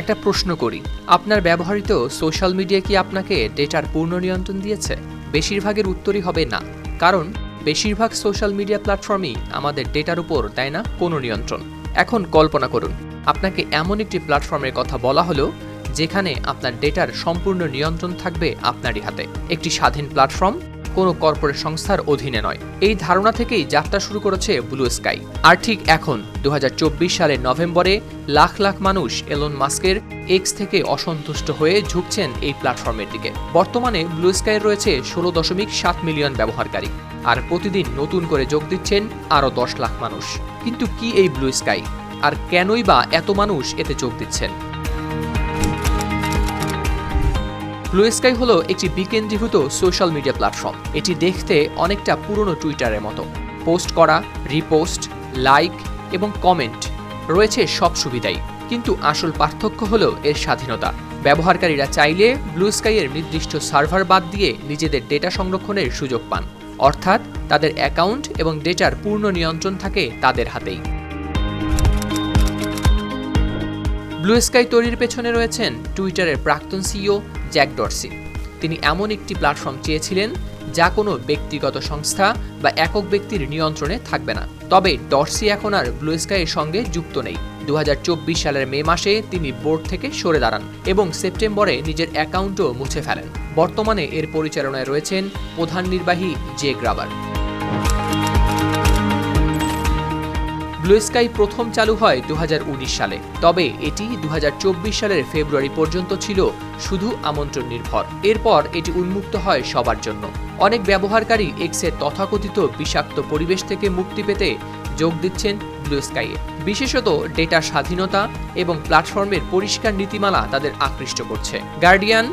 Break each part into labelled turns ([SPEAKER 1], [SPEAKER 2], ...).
[SPEAKER 1] একটা প্রশ্ন করি। আপনার ব্যবহৃত সোশ্যাল মিডিয়া কি আপনাকে ডেটার পূর্ণ নিয়ন্ত্রণ দিয়েছে? বেশিরভাগের উত্তরই হবে না। কারণ, বেশিরভাগ সোশ্যাল মিডিয়া প্ল্যাটফর্মই আমাদের ডেটার উপর দেয় না কোনো নিয়ন্ত্রণ। এখন কল্পনা করুন, আপনাকে এমন একটি প্ল্যাটফর্মের কথা বলা হলো, যেখানে আপনার ডেটার সম্পূর্ণ নিয়ন্ত্রণ থাকবে আপনারই হাতে। একটি স্বাধীন প্ল্যাটফর্ম কোনো কর্পোরেট সংস্থার অধীনে নয়। এই ধারণা থেকেই যাত্রা শুরু করেছে ব্লু স্কাই। আর ঠিক এখন দু সালের নভেম্বরে লাখ লাখ মানুষ এলন মাস্কের এক্স থেকে অসন্তুষ্ট হয়ে ঝুঁকছেন এই প্ল্যাটফর্মের দিকে। বর্তমানে ব্লু স্কাইয়ের রয়েছে ষোলো দশমিক সাত মিলিয়ন ব্যবহারকারী। আর প্রতিদিন নতুন করে যোগ দিচ্ছেন আরও দশ লাখ মানুষ। কিন্তু কি এই ব্লু স্কাই? আর কেনই বা এত মানুষ এতে যোগ দিচ্ছেন? ব্লু স্কাই হলো একটি বিকেন্দ্রীভূত সোশ্যাল মিডিয়া প্ল্যাটফর্ম এটি দেখতে অনেকটা পুরনো টুইটারের মতো। পোস্ট করা রিপোস্ট লাইক এবং কমেন্ট রয়েছে সব সুবিধাই। কিন্তু আসল পার্থক্য হলো এর স্বাধীনতা। ব্যবহারকারীরা চাইলে ব্লু স্কাইয়ের নির্দিষ্ট সার্ভার বাদ দিয়ে নিজেদের ডেটা সংরক্ষণের সুযোগ পান। অর্থাৎ তাদের অ্যাকাউন্ট এবং ডেটার পূর্ণ নিয়ন্ত্রণ থাকে তাদের হাতেই। ব্লু স্কাই তৈরির পেছনে রয়েছেন টুইটারের প্রাক্তন সিইও জ্যাক ডরসি। তিনি এমন একটি প্ল্যাটফর্ম চেয়েছিলেন যা কোনো ব্যক্তিগত সংস্থা বা একক ব্যক্তির নিয়ন্ত্রণে থাকবে না। তবে ডরসি এখন আর ব্লু স্কাইয়ের সঙ্গে যুক্ত নেই। দু হাজার চব্বিশ সালের মে মাসে তিনি বোর্ড থেকে সরে দাঁড়ান এবং সেপ্টেম্বরে নিজের অ্যাকাউন্টও মুছে ফেলেন। বর্তমানে এর পরিচালনায় রয়েছেন প্রধান নির্বাহী জে গ্রাবার ব্লু স্কাই প্রথম চালু হয় দুহাজার উনিশ সালে। তবে এটি দু হাজার চব্বিশ সালের ফেব্রুয়ারি পর্যন্ত ছিল শুধু আমন্ত্রণ নির্ভর এরপর এটি উন্মুক্ত হয় সবার জন্য। অনেক ব্যবহারকারী এক্সের তথাকথিত বিষাক্ত পরিবেশ থেকে মুক্তি পেতে যোগ দিচ্ছেন ব্লু স্কাইয়ে বিশেষত ডেটা স্বাধীনতা এবং প্ল্যাটফর্মের পরিষ্কার নীতিমালা তাদের আকৃষ্ট করছে। গার্ডিয়ান,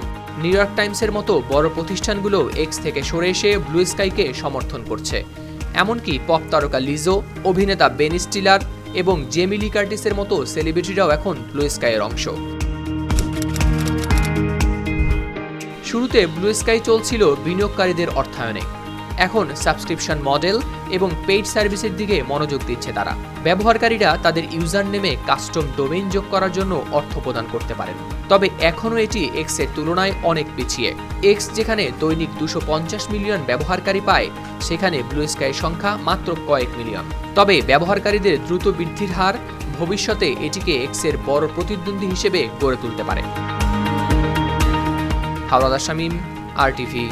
[SPEAKER 1] নিউ ইয়র্ক টাইমসের মতো বড় প্রতিষ্ঠানগুলো এক্স থেকে সরে এসে ব্লু স্কাইকে সমর্থন করছে। এমনকি পপ তারকা লিজো, অভিনেতা বেন স্টিলার এবং জেমিলি কার্টিসের মতো সেলিব্রিটিরাও এখন ব্লু স্কাইয়ের অংশ। শুরুতে ব্লু স্কাই চলছিল বিনিয়োগকারীদের অর্থায়নে। এখন সাবস্ক্রিপশন মডেল এবং পেইড সার্ভিসের দিকে মনোযোগ দিচ্ছে তারা। ব্যবহারকারীরা তাদের ইউজার নেমে কাস্টম ডোমেইন যোগ করার জন্য অর্থ প্রদান করতে পারেন। তবে এখনও এটি এক্সের তুলনায় অনেক পিছিয়ে। এক্স যেখানে দৈনিক দুশো মিলিয়ন ব্যবহারকারী পায়, সেখানে ব্লু স্কাইয়ের সংখ্যা মাত্র কয়েক মিলিয়ন। তবে ব্যবহারকারীদের দ্রুত বৃদ্ধির হার ভবিষ্যতে এটিকে এক্সের বড় প্রতিদ্বন্দ্বী হিসেবে গড়ে তুলতে পারে। হাওলাদার শামীম আর টিভি